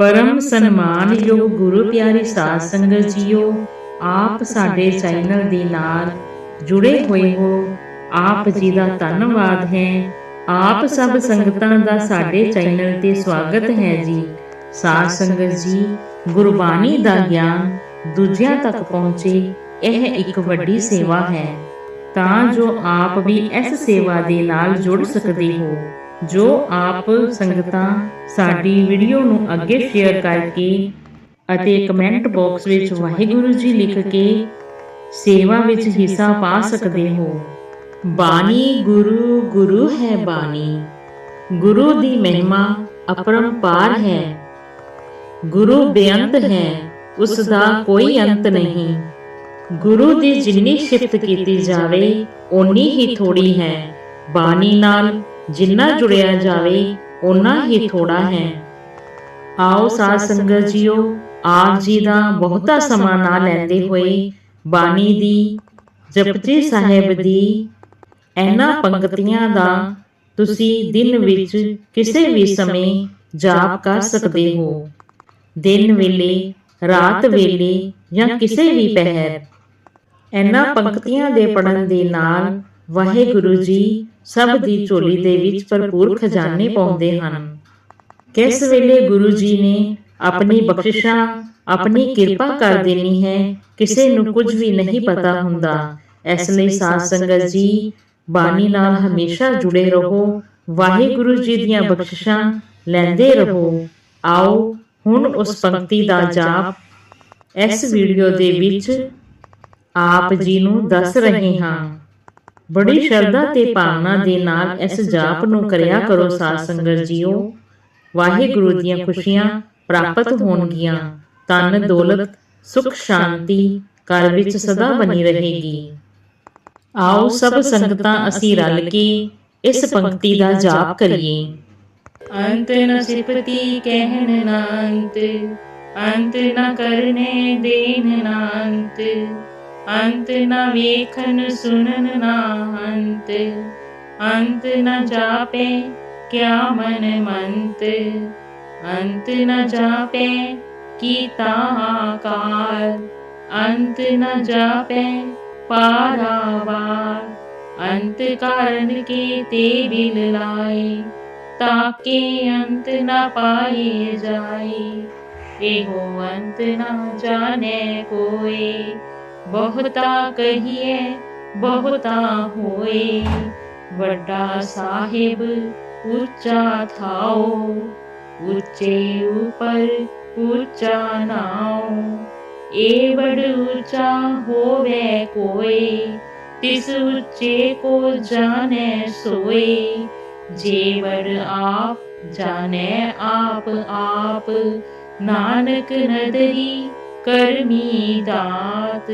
ਪਰਮ ਸਨਮਾਨਯੋਗ ਗੁਰੂ ਪਿਆਰੀ ਸਾਧ ਸੰਗਤ ਜੀਓ, ਆਪ ਸਾਡੇ ਚੈਨਲ ਦੇ ਨਾਲ ਜੁੜੇ ਹੋਏ ਹੋ। ਆਪ ਜੀ ਦਾ ਧੰਨਵਾਦ ਹੈ। ਆਪ ਸਭ ਸੰਗਤਾਂ ਦਾ ਸਾਡੇ ਚੈਨਲ ਤੇ ਸਵਾਗਤ ਹੈ ਜੀ। ਸਾਧ ਸੰਗਤ ਜੀ, ਗੁਰਬਾਣੀ ਦਾ ਗਿਆਨ ਦੂਜਿਆਂ ਤੱਕ ਪਹੁੰਚੇ, ਇਹ ਇੱਕ ਵੱਡੀ ਸੇਵਾ ਹੈ। ਤਾਂ ਜੋ ਆਪ ਵੀ ਇਸ ਸੇਵਾ ਦੇ ਨਾਲ ਜੁੜ ਸਕਦੇ ਹੋ। ਜੋ ਆਪ ਸੰਗਤਾਂ ਸਾਡੀ ਵੀਡੀਓ ਨੂੰ ਅੱਗੇ ਸ਼ੇਅਰ ਕਰਕੇ ਅਤੇ ਕਮੈਂਟ ਬਾਕਸ ਵਿੱਚ ਵਾਹਿਗੁਰੂ ਜੀ ਲਿਖ ਕੇ ਸੇਵਾ ਵਿੱਚ ਹਿੱਸਾ ਪਾ ਸਕਦੇ ਹੋ। ਬਾਣੀ ਗੁਰੂ ਗੁਰੂ ਹੈ ਬਾਣੀ। ਗੁਰੂ ਦੀ ਮਹਿਮਾ ਅਪਰੰਪਾਰ ਹੈ। ਗੁਰੂ ਬੇਅੰਤ ਹੈ, ਉਸ ਦਾ ਕੋਈ ਅੰਤ ਨਹੀਂ। ਗੁਰੂ ਦੀ ਜਿੰਨੀ ਸਿਫਤ ਕੀਤੀ ਜਾਵੇ, ਓਨੀ ਹੀ ਥੋੜੀ ਹੈ। ਬਾਣੀ ਨਾਲ ਜਿੰਨਾ ਜੁੜਿਆ ਜਾਵੇ, ਓਨਾ ਹੀ ਥੋੜਾ ਹੈ। ਆਓ ਸਾਧ ਸੰਗਤ ਜੀਓ, ਆਪ ਜੀ ਦਾ ਬਹੁਤਾ ਸਮਾਂ ਨਾ ਲੈਂਦੇ ਹੋਏ, ਬਾਣੀ ਦੀ, ਜਪਜੀ ਸਾਹਿਬ ਦੀ, ਇਹਨਾਂ ਪੰਕਤੀਆਂ ਦਾ ਤੁਸੀਂ ਦਿਨ ਵਿੱਚ ਕਿਸੇ ਵੀ ਸਮੇਂ ਜਾਪ ਕਰ ਸਕਦੇ ਹੋ। ਦਿਨ ਵੇਲੇ, ਰਾਤ ਵੇਲੇ ਜਾਂ ਕਿਸੇ ਵੀ ਪਹਿਰ। ਇਹਨਾਂ ਪੰਕਤੀਆਂ ਦੇ ਪੜਨ ਦੇ ਨਾਲ ਵਾਹਿਗੁਰੂ ਜੀ, ਸਭ ਦੀ ਝੋਲੀ ਦੇ ਵਿੱਚ ਭਰਪੂਰ ਖਜ਼ਾਨੇ ਪਾਉਂਦੇ ਹਨ। ਕਿਸ ਵੇਲੇ ਗੁਰੂ ਜੀ ਨੇ ਆਪਣੀ ਬਖਸ਼ਿਸ਼ਾਂ, ਆਪਣੀ ਕਿਰਪਾ ਕਰ ਦੇਣੀ ਹੈ, ਕਿਸੇ ਨੂੰ ਕੁਝ ਵੀ ਨਹੀਂ ਪਤਾ ਹੁੰਦਾ। ਇਸ ਲਈ ਸਾਧ ਸੰਗਤ ਜੀ, ਬਾਣੀ ਨਾਲ ਹਮੇਸ਼ਾ ਜੁੜੇ ਰਹੋ, ਵਾਹਿਗੁਰੂ ਜੀ ਦੀਆਂ ਬਖਸ਼ਿਸ਼ਾਂ ਲੈਂਦੇ ਰਹੋ। ਆਓ, ਹੁਣ ਉਸ ਪੰਕਤੀ ਦਾ ਜਾਪ। ਇਸ ਵੀਡੀਓ ਦੇ ਵਿੱਚ ਆਪ ਜੀ ਨੂੰ ਦੱਸ ਰਹੇ ਹਾਂ। ਬੜੀ ਸ਼ਰਧਾ ਤੇ ਭਾਵਨਾ ਦੇ ਨਾਲ ਇਸ ਜਾਪ ਨੂੰ ਕਰਿਆ ਕਰੋ ਸਾਧ ਸੰਗਤ ਜੀਓ। ਵਾਹਿਗੁਰੂ ਦੀਆਂ ਖੁਸ਼ੀਆਂ ਪ੍ਰਾਪਤ ਹੋਣਗੀਆਂ। ਤਨ ਦੌਲਤ ਸੁਖ ਸ਼ਾਂਤੀ ਘਰ ਵਿੱਚ ਸਦਾ ਬਣੀ ਰਹੇਗੀ। ਆਓ ਸਭ ਸੰਗਤਾਂ ਅਸੀਂ ਰਲ ਕੇ ਇਸ ਪੰਕਤੀ ਦਾ ਜਾਪ ਕਰੀਏ। ਅੰਤ ਨ ਸਿਫਤੀ ਕਹਿਣ ਨਾ ਅੰਤ ਅੰਤ ਨ ਕਰਨੇ ਦੇਨ ਨਾ ਅੰਤ अन्त न वेखन सुनन अन्त अन्त न जापे क्या मन मनमन्त् अ न जापे काकार अन्त न जापे पारावा अन्त के ते बिल लाए ताके अन्त न पाए जाए। एहो अन्त न जाने कोई ਕੋਏ ਬਹੁਤਾ ਕਹੀਏ ਬਹੁਤਾ ਹੋਏ ਵੱਡਾ ਸਾਹਿਬ ਉੱਚਾ ਥਾਓ ਉੱਚੇ ਉਪਰ ਉੱਚਾ ਨਾਉ ਏ ਬੜ ਉੱਚਾ ਹੋਵੇ ਕੋਈ ਤਿਸ ਉੱਚੇ ਕੋ ਜਾਣੇ ਸੋਏ ਜੇ ਬੜ ਆਪ ਜਾਣੇ ਆਪ ਆਪ ਨਾਨਕ ਨਦਰੀ ਕਰਮੀ ਦਾਤ।